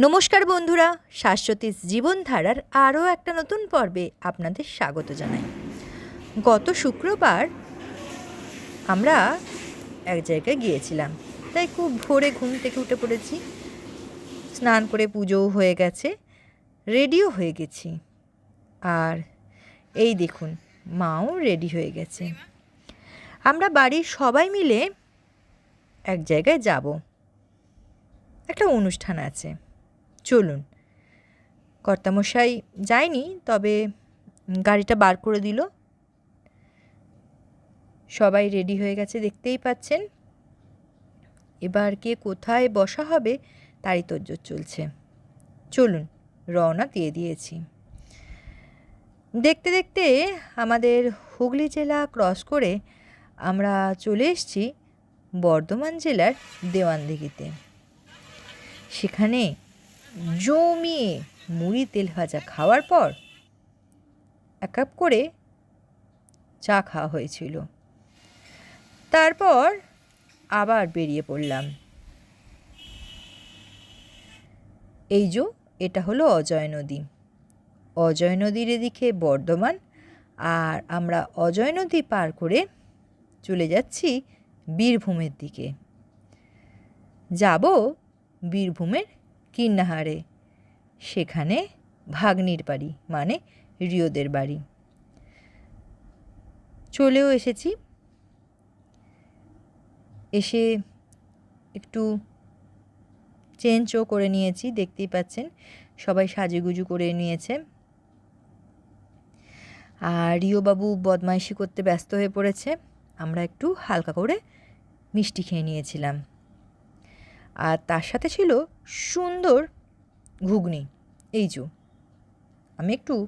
নমস্কার বন্ধুরা শাশ্বতীর জীবনধারার আরও একটা নতুন পর্বে আপনাদের স্বাগত জানাই। গত শুক্রবার আমরা এক জায়গায় গিয়েছিলাম, তাই খুব ভোরে ঘুম থেকে উঠে পড়েছি। স্নান করে পুজোও হয়ে গেছে রেডিও হয়ে গেছি। আর এই দেখুন, মাও রেডি হয়ে গেছে। আমরা বাড়ির সবাই মিলে এক জায়গায় যাব। একটা অনুষ্ঠান আছে। চলুন। কর্তামশাই যায়নি, তবে গাড়িটা বার করে দিল। সবাই রেডি হয়ে গেছে, দেখতেই পাচ্ছেন। এবার কে কোথায় বসা হবে, তারই তোজ্জোর চলছে। চলুন, রওনা দিয়ে দিয়েছি। দেখতে দেখতে আমাদের হুগলি জেলা ক্রস করে আমরা চলে এসেছি বর্ধমান জেলার দেওয়ানদিঘিতে। সেখানে জমিয়ে মুড়ি, তেল ভাজা খাওয়ার পর এক কাপ করে চা খাওয়া হয়েছিল। তারপর আবার বেরিয়ে পড়লাম। এই যে, এটা হলো অজয় নদী। অজয় নদীর এদিকে বর্ধমান আর আমরা অজয় নদী পার করে চলে যাচ্ছি বীরভূমের দিকে। যাব বীরভূমের কিন্নাহারে। সেখানে ভাগ্নির বাড়ি মানে রিওদের বাড়ি। চলেও এসেছি। এসে একটু চেঞ্জও করে নিয়েছি, দেখতেই পাচ্ছেন, সবাই সাজুগুজু করে নিয়েছে। আর রিওবাবু বদমাইশি করতে ব্যস্ত হয়ে পড়েছে। আমরা একটু হালকা করে মিষ্টি খেয়ে নিয়েছিলাম। আর তার সাথে ছিল সুন্দর ঘুগনি। এই যো আমি একটু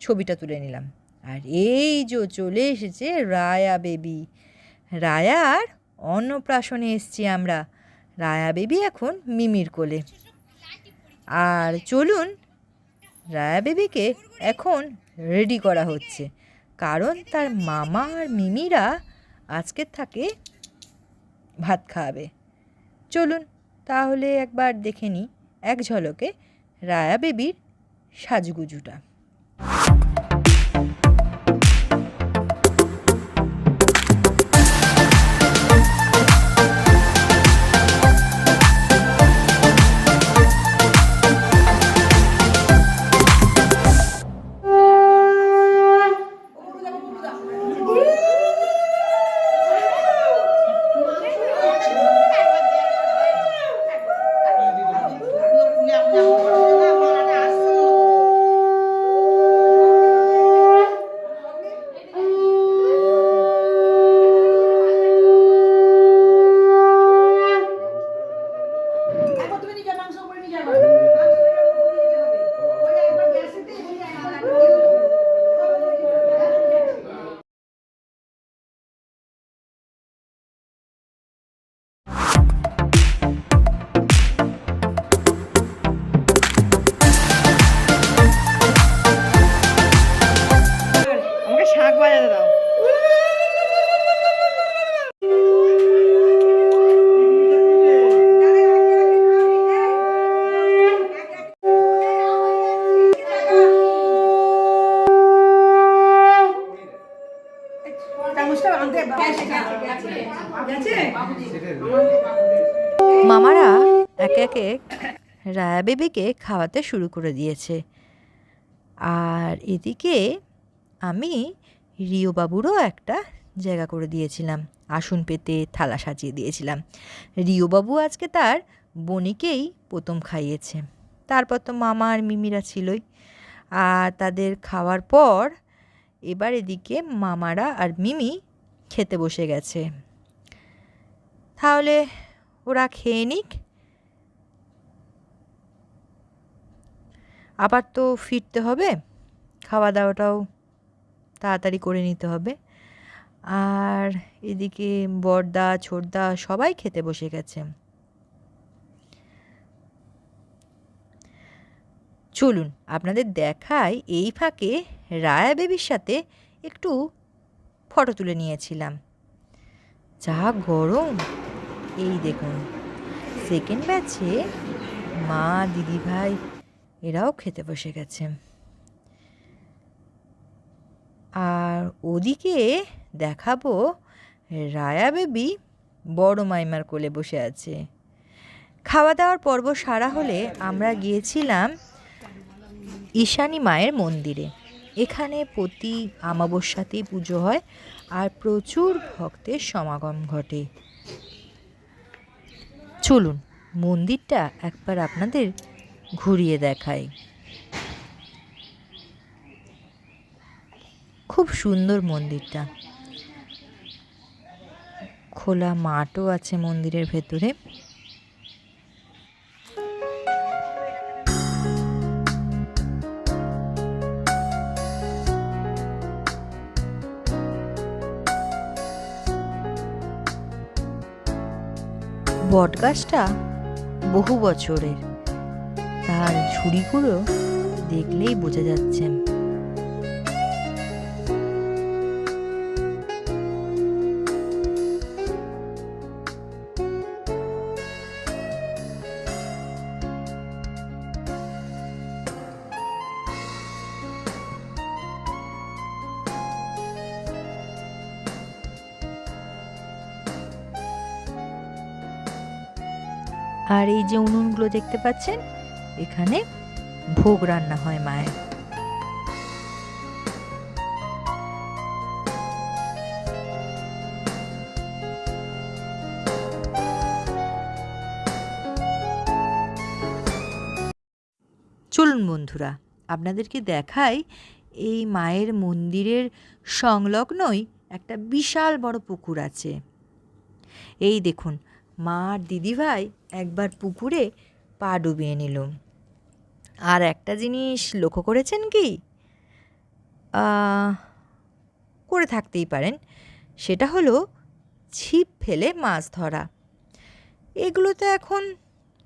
ছবিটা তুলে নিলাম। আর এই যে চলে এসেছে রায়া বেবি। রায়ার অন্নপ্রাশনে এসছি আমরা। রায়া বেবি এখন মিমির কোলে। আর চলুন, রায়া বেবিকে এখন রেডি করা হচ্ছে। কারণ তার মামা আর মিমিরা আজকের থাকে ভাত খাওয়াবে। চলুন তাহলে একবার দেখে নিই এক ঝলকে রায়া বেবির সাজগুজুটা। বেবিকে খাওয়াতে শুরু করে দিয়েছে। আর এদিকে আমি রিও বাবুরও একটা জায়গা করে দিয়েছিলাম, আসন পেতে থালা সাজিয়ে দিয়েছিলাম। রিও বাবু আজকে তার বনিকেই প্রথম খাইয়েছে। তারপর তো মামা আর মিমিরা ছিলই। আর তাদের খাওয়ার পর এবার এদিকে মামারা আর মিমি খেতে বসে গেছে। তাহলে ওরা খেয়ে নিক আবার তো ফিরতে হবে। খাওয়া দাওয়াটাও তাড়াতাড়ি করে নিতে হবে। আর এদিকে বড়দা ছোটদা সবাই খেতে বসে গেছে। চলুন, আপনাদের দেখাই এই ফাঁকে রায়া বেবির সাথে একটু ফটো তুলে নিয়েছিলাম। যা গরম! এই দেখুন সেকেন্ড ব্যাচে মা দিদি ভাই এরাও খেতে বসে গেছে। আর ওদিকে দেখাবো রায়া বেবি বড় মাইমার কোলে বসে আছে। খাওয়া দাওয়ার পর্ব সারা হলে আমরা গিয়েছিলাম ঈশানী মায়ের মন্দিরে। এখানে প্রতি আমাবস্যাতেই পুজো হয় আর প্রচুর ভক্তের সমাগম ঘটে। চলুন, মন্দিরটা একবার আপনাদের ঘুরিয়ে দেখায় খুব সুন্দর মন্দিরটা। খোলা মাঠও আছে মন্দিরের ভেতরে। বটগাছটা বহু বছরের। তার ঝুড়িগুলো দেখলেই বোঝা যাচ্ছে। আর এই যে উনুনগুলো দেখতে পাচ্ছেন এখানে ভোগ রান্না হয় মায়ের। চলুন বন্ধুরা, আপনাদেরকে দেখাই এই মায়ের মন্দিরের সংলগ্নই একটা বিশাল বড় পুকুর আছে। এই দেখুন মা আর দিদিভাই একবার পুকুরে পা ডুবিয়ে নিল। আর একটা জিনিস লক্ষ্য করেছেন কি? করে থাকতেই পারেন। সেটা হলো ছিপ ফেলে মাছ ধরা। এগুলো তো এখন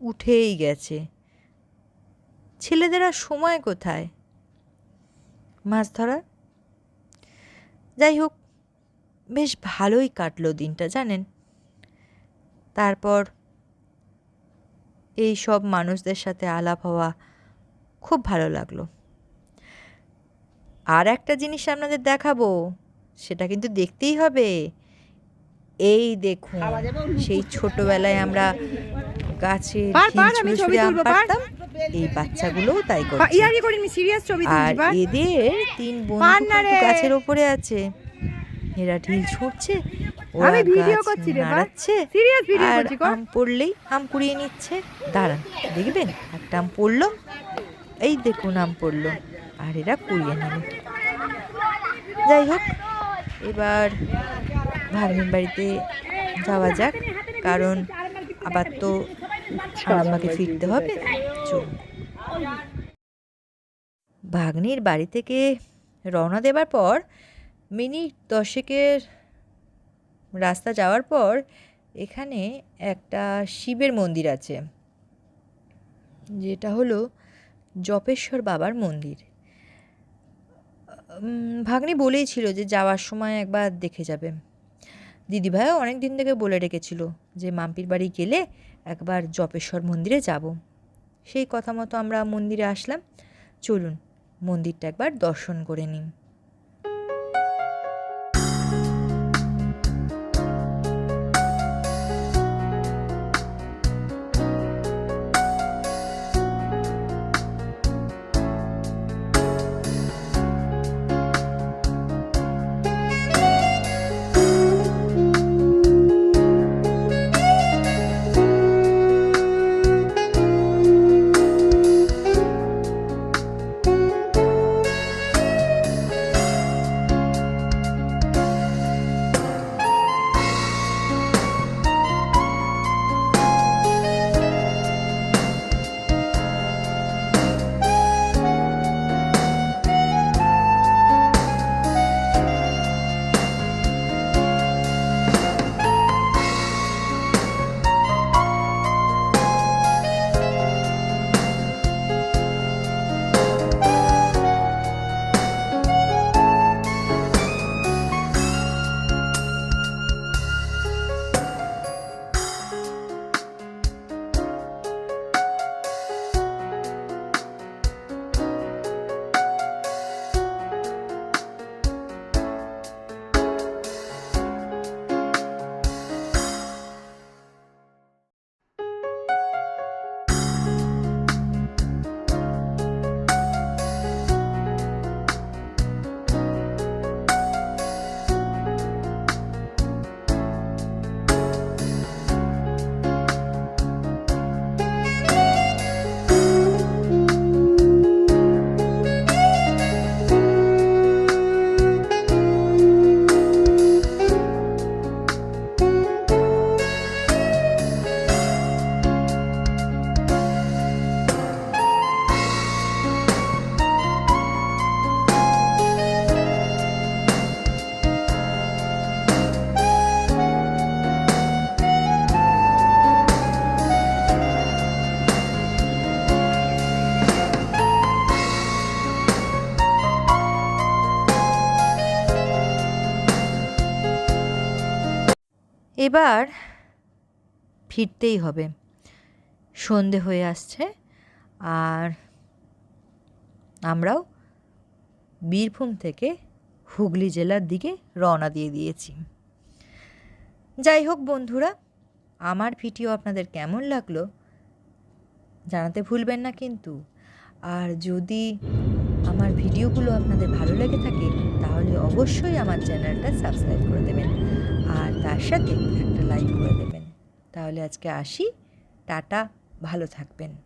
উঠেই গেছে। ছেলেদের আর সময় কোথায়? মাছ ধরা? যাই হোক, বেশ ভালোই কাটলো দিনটা, জানেন? তারপর এই সব মানুষদের সাথে আলাপ হওয়া খুব ভালো লাগল। আর একটা জিনিস আপনাদের দেখাবো সেটা কিন্তু দেখতেই হবে। এই দেখুন সেই ছোটবেলায় আমরা গাছে। পারতাম এই বাচ্চাগুলোও তাই করছে। আর এদের তিন বন্ধু। গাছের ওপরে আছে। এরা ঢিল ছুটছে আমি ভিডিও করছি রে। নাড়াচ্ছে সিরিয়াস ভিডিও করছি কর। আম পড়লেই আম কুড়িয়ে নিচ্ছে। দাঁড়ান দেখবেন একটা আম পড়ল এই দেখুন আম পড়ল। আর এরা কুড়িয়ে নিল যাই হোক, এবার ভাগ্নির বাড়িতে যাওয়া যাক, কারণ আবার তো আমাকে ফিরতে হবে। চলুন। ভাগ্নির বাড়ি থেকে রওনা দেবার পর, মিনিট দশেকের রাস্তা যাওয়ার পর, এখানে একটা শিবের মন্দির আছে, যেটা হলো জপেশ্বর বাবার মন্দির। ভাগ্নি বলেই ছিল যে যাওয়ার সময় একবার দেখে যাবে। দিদিভাইও অনেক দিন থেকে বলে রেখেছিল যে মাম্পির বাড়ি গেলে একবার জপেশ্বর মন্দিরে যাব। সেই কথা মতো আমরা মন্দিরে আসলাম। চলুন মন্দিরটা একবার দর্শন করে নিন এবার ফিরতেই হবে। সন্ধে হয়ে আসছে আর আমরাও বীরভূম থেকে হুগলি জেলার দিকে রওনা দিয়ে দিয়েছি। যাই হোক বন্ধুরা, আমার ভিডিও আপনাদের কেমন লাগল জানাতে ভুলবেন না কিন্তু। আর যদি আমার ভিডিওগুলো আপনাদের ভালো লেগে থাকে, তাহলে অবশ্যই আমার চ্যানেলটা সাবস্ক্রাইব করে দেবেন। আর তার সাথে একটা লাইক করে দেবেন। তাহলে আজকে আসি। টাটা ভালো থাকবেন।